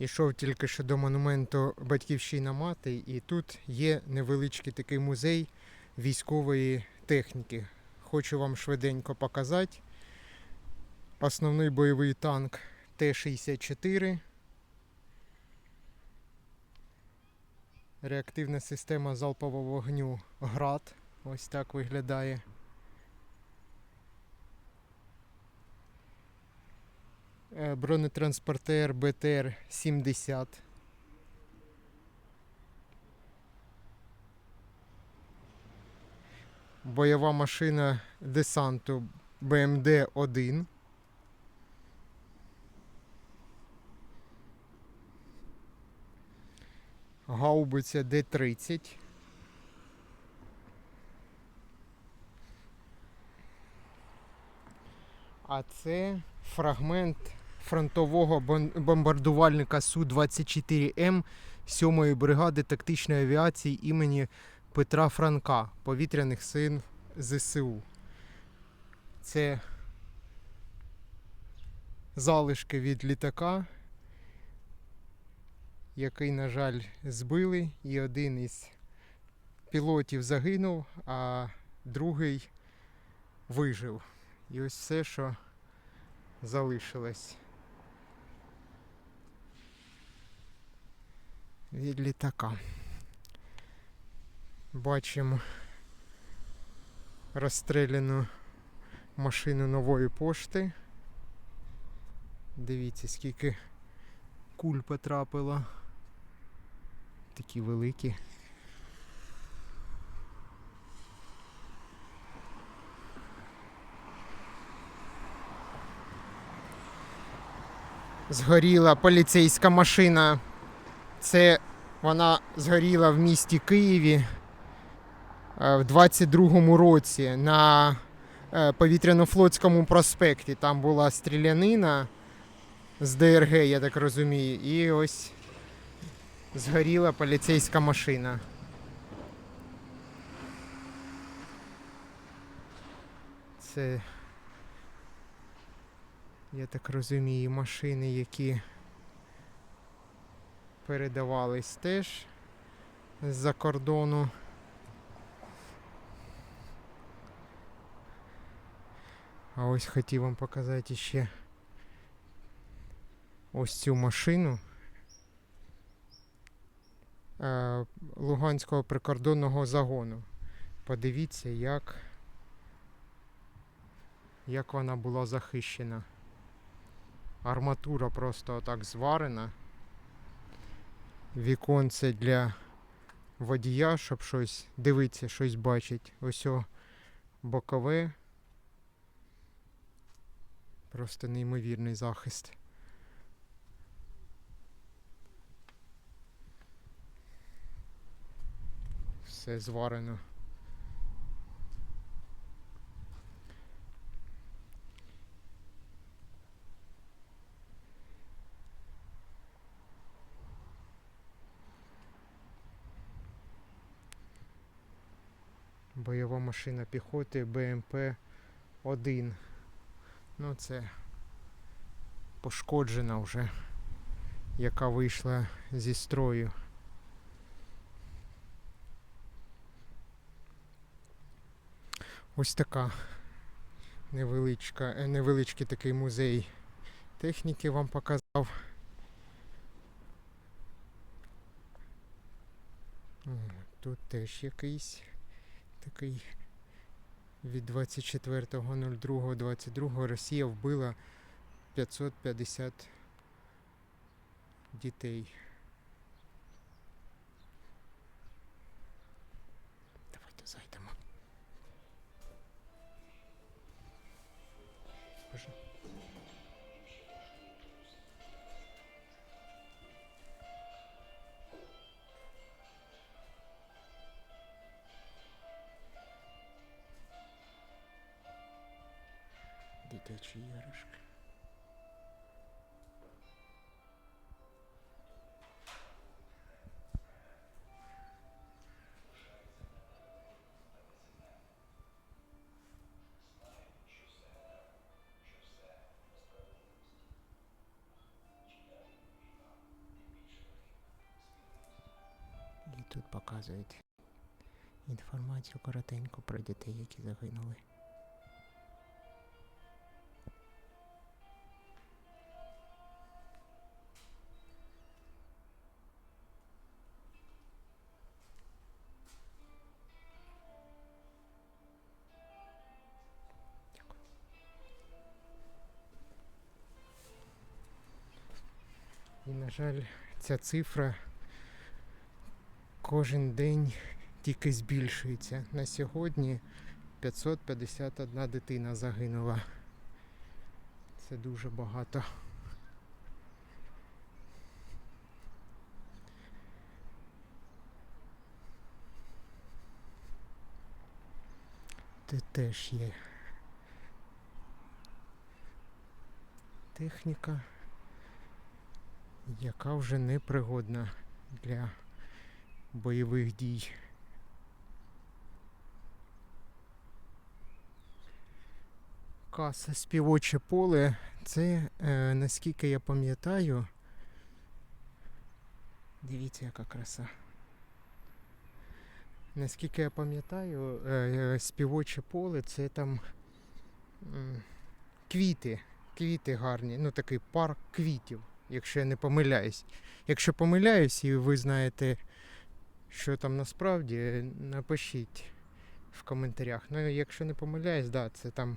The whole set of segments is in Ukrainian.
Ішов тільки що до монументу Батьківщина мати, і тут є невеличкий такий музей військової техніки. Хочу вам швиденько показати. Основний бойовий танк Т-64. Реактивна система залпового вогню ГРАД. Ось так виглядає. Бронетранспортер БТР-70. Бойова машина десанту БМД-1. Гаубиця Д-30. А це фрагмент фронтового бомбардувальника Су-24М 7-ї бригади тактичної авіації імені Петра Франка, повітряних сил ЗСУ. Це залишки від літака, який, на жаль, збили, і один із пілотів загинув, а другий вижив. І ось все, що залишилось від літака. Бачимо розстріляну машину нової пошти. Дивіться, скільки куль потрапило. Такі великі. Згоріла поліцейська машина. Це вона згоріла в місті Києві е, в 22-му році на е, повітряно-флотському проспекті. Там була стрілянина з ДРГ, я так розумію, і ось згоріла поліцейська машина. Це, я так розумію, машини, які передавались теж з-за кордону. А ось хотів вам показати ще ось цю машину е, Луганського прикордонного загону. Подивіться, як, як вона була захищена. Арматура просто отак зварена. Віконце для водія, щоб щось дивитися, щось бачить. Ось бокове. Просто неймовірний захист. Все зварено. Бойова машина піхоти БМП-1. Ну, це пошкоджена вже, яка вийшла зі строю. Ось така невеличка, е, невеличкий такий музей техніки вам показав. Тут теж якийсь такий від 24.02.22 Росія вбила 550 дітей. наші. І тут показують інформацію коротеньку про дітей, які загинули. І, на жаль, ця цифра кожен день тільки збільшується. На сьогодні 551 дитина загинула. Це дуже багато. Тут теж є техніка, яка вже непригодна для бойових дій. Каса співоче поле. Це, е, наскільки я пам'ятаю. Дивіться, яка краса. Наскільки я пам'ятаю, е, е, співоче поле це там м, квіти. Квіти гарні. Ну такий парк квітів, якщо я не помиляюсь. Якщо помиляюсь і ви знаєте, що там насправді, напишіть в коментарях. Ну, якщо не помиляюсь, да, це там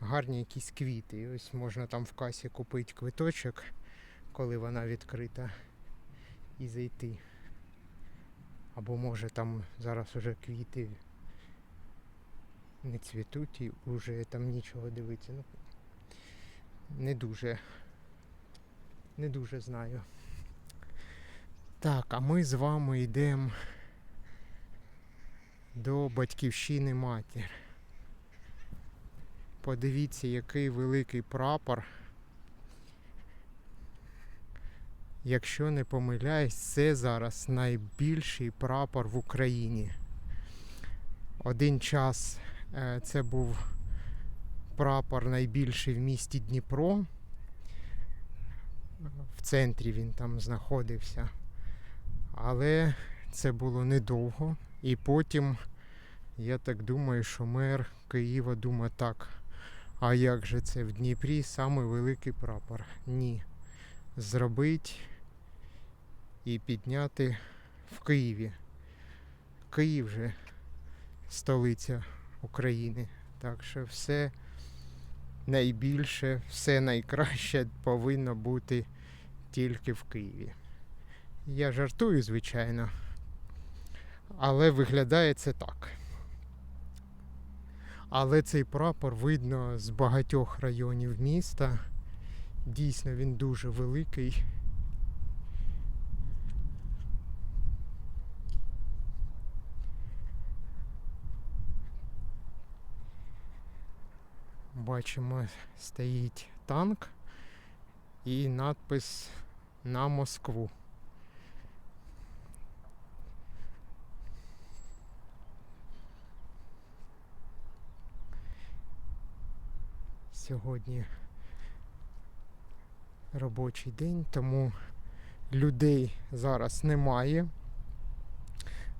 гарні якісь квіти. Ось можна там в касі купити квиточок, коли вона відкрита, і зайти. Або може там зараз уже квіти не цвітуть і вже там нічого дивитися. Ну, не дуже. Не дуже знаю. Так, а ми з вами йдемо до батьківщини матір. Подивіться, який великий прапор. Якщо не помиляюсь, це зараз найбільший прапор в Україні. Один час е, це був прапор найбільший в місті Дніпро. В центрі він там знаходився. Але це було недовго. І потім, я так думаю, що мер Києва думає так. А як же це в Дніпрі самий великий прапор? Ні. Зробить і підняти в Києві. Київ же столиця України. Так що все найбільше, все найкраще повинно бути тільки в Києві. Я жартую, звичайно, але виглядає це так. Але цей прапор видно з багатьох районів міста. Дійсно, він дуже великий. Бачимо, стоїть танк і надпис на Москву. Сьогодні робочий день, тому людей зараз немає.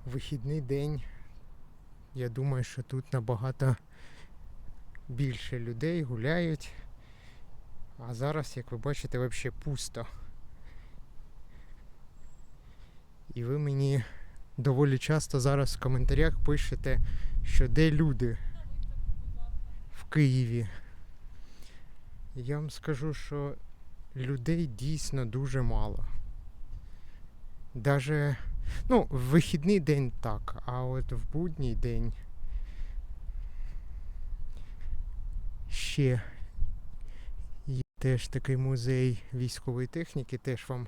Вихідний день. Я думаю, що тут набагато більше людей гуляють. А зараз, як ви бачите, взагалі пусто. І ви мені доволі часто зараз в коментарях пишете, що де люди в Києві. Я вам скажу, що людей дійсно дуже мало. Даже, ну, в вихідний день так, а от в будній день ще є теж такий музей військової техніки, теж вам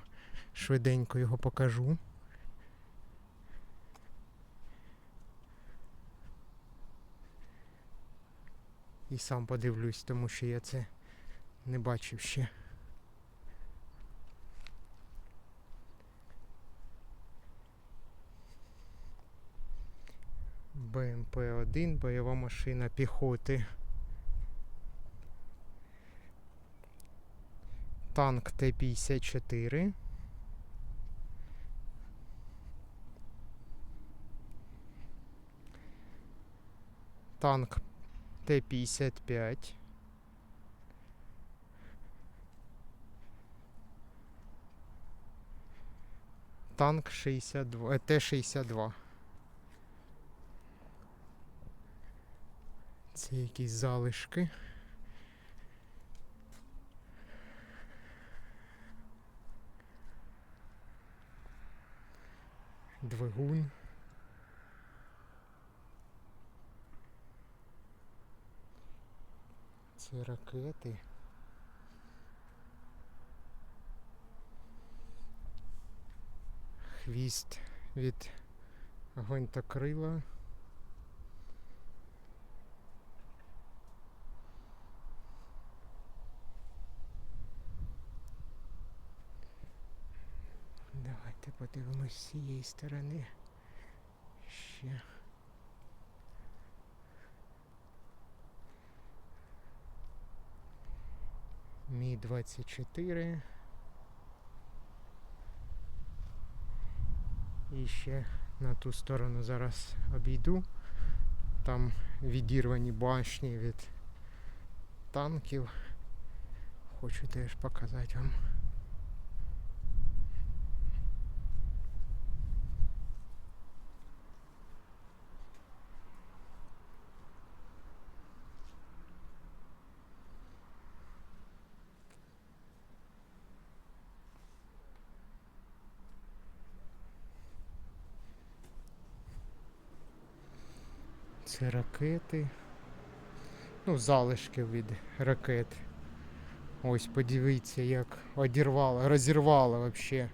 швиденько його покажу. І сам подивлюсь, тому що я це не бачив ще. БМП-1, бойова машина піхоти. танк Т-54. Танк Т-55. Танк 62, е, Т-62. Це якісь залишки. Двигун. Це ракети. Хвіст від гвинтокрила. Давайте подивимось з цієї сторони. Ще. Мі 24. І ще на ту сторону зараз обійду. Там відірвані башні від танків. Хочу теж показати вам. Це ракети. Ну, залишки від ракет. Ось подивіться, як одірвало, розірвало вообще.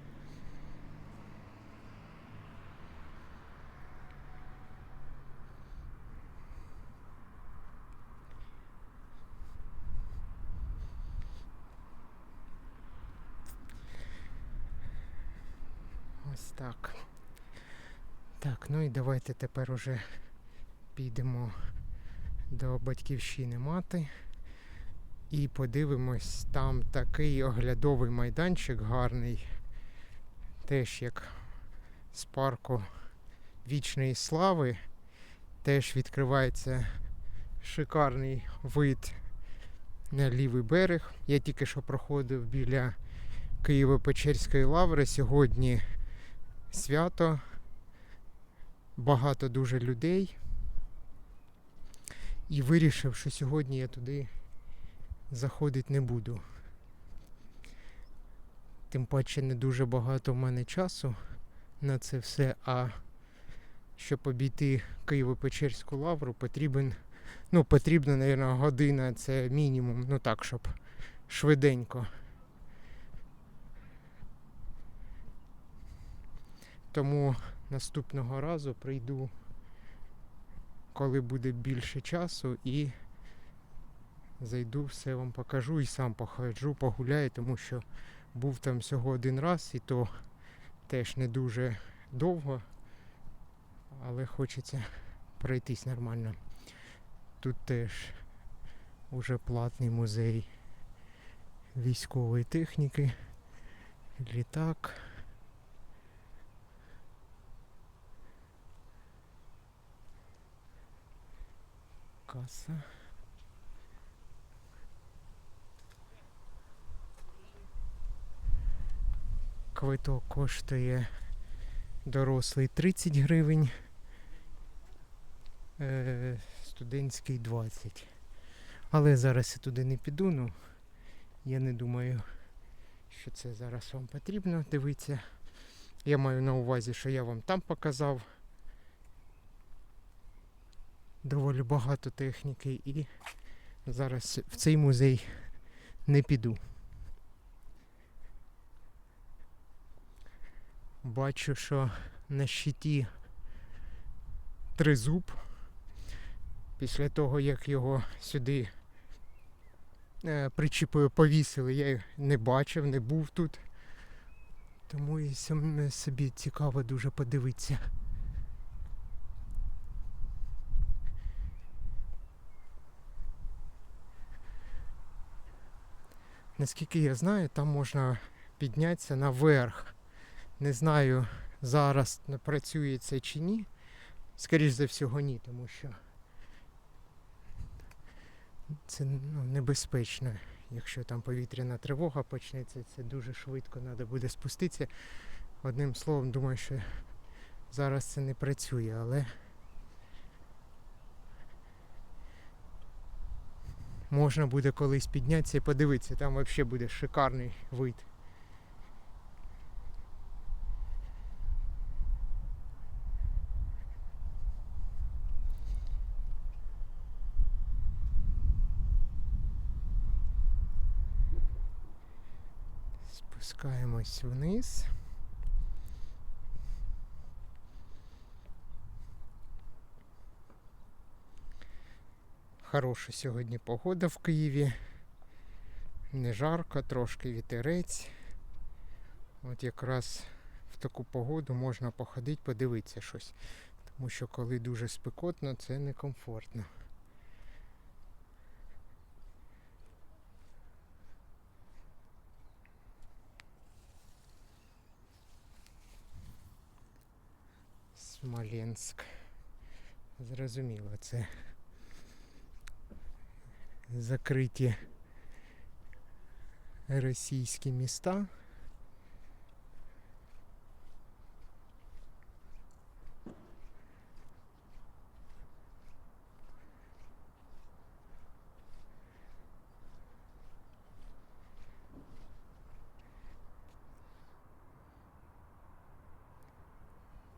Ось так. Так, ну і давайте тепер уже підемо до батьківщини мати і подивимось, там такий оглядовий майданчик гарний, теж як з парку вічної слави. Теж відкривається шикарний вид на лівий берег. Я тільки що проходив біля Києво-Печерської лаври. Сьогодні свято, багато дуже людей. І вирішив, що сьогодні я туди заходити не буду. Тим паче не дуже багато в мене часу на це все, а щоб обійти Києво-Печерську лавру, потрібен, ну, потрібна, мабуть, година, це мінімум, ну так, щоб швиденько. Тому наступного разу прийду коли буде більше часу і зайду, все вам покажу і сам походжу, погуляю, тому що був там всього один раз і то теж не дуже довго, але хочеться пройтись нормально. Тут теж уже платний музей військової техніки, літак. Каса. Квиток коштує дорослий 30 гривень, е, студентський 20. Але зараз я туди не піду, ну я не думаю, що це зараз вам потрібно дивитися. Я маю на увазі, що я вам там показав доволі багато техніки і зараз в цей музей не піду. Бачу, що на щиті тризуб. Після того, як його сюди е, причіпою повісили, я не бачив, не був тут. Тому і сам собі цікаво дуже подивитися. Наскільки я знаю, там можна піднятися наверх. Не знаю, зараз працює це чи ні. Скоріше за всього ні, тому що Це ну, небезпечно. Якщо там повітряна тривога почнеться, це дуже швидко треба буде спуститися. Одним словом, думаю, що зараз це не працює, але можна буде колись піднятися і подивитися, там взагалі буде шикарний вид. Спускаємось вниз. Хороша сьогодні погода в Києві. Не жарко, трошки вітерець. От якраз в таку погоду можна походити, подивитися щось. Тому що коли дуже спекотно, це некомфортно. Смоленськ. Зрозуміло, це закриті російські міста.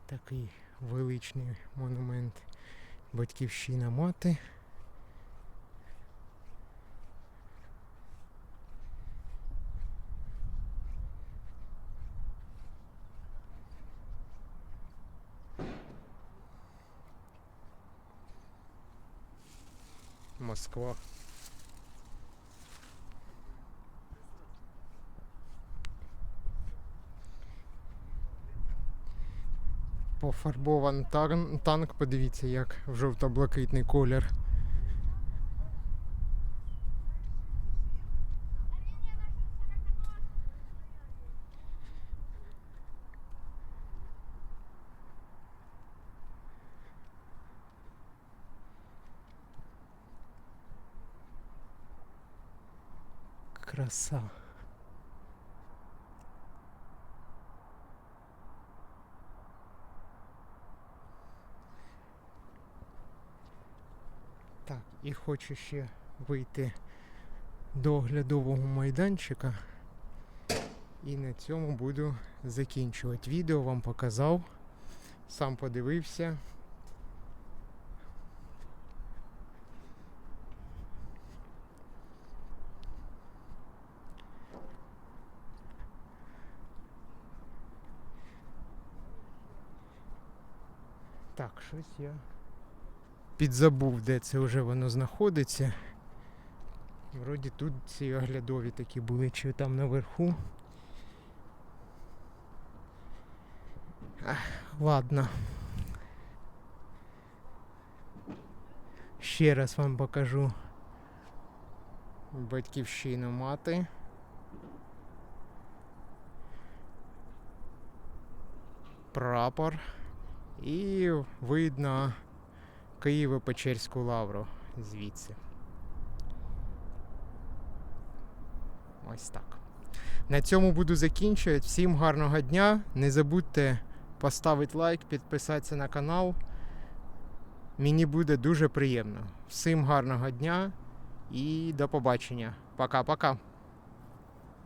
Такий величний монумент Батьківщина мати. Москва. Пофарбован тан- танк, подивіться, як в жовто-блакитний колір. Краса. Так, і хочу ще вийти до оглядового майданчика. І на цьому буду закінчувати відео. Вам показав. Сам подивився. Так, щось я підзабув, де це вже воно знаходиться. Вроді тут ці оглядові такі були, чи там наверху. Ах, ладно. Ще раз вам покажу батьківщину мати. Прапор. І видно Києво-Печерську лавру звідси. Ось так. На цьому буду закінчувати. Всім гарного дня. Не забудьте поставити лайк, підписатися на канал. Мені буде дуже приємно. Всім гарного дня і до побачення. Пока-пока.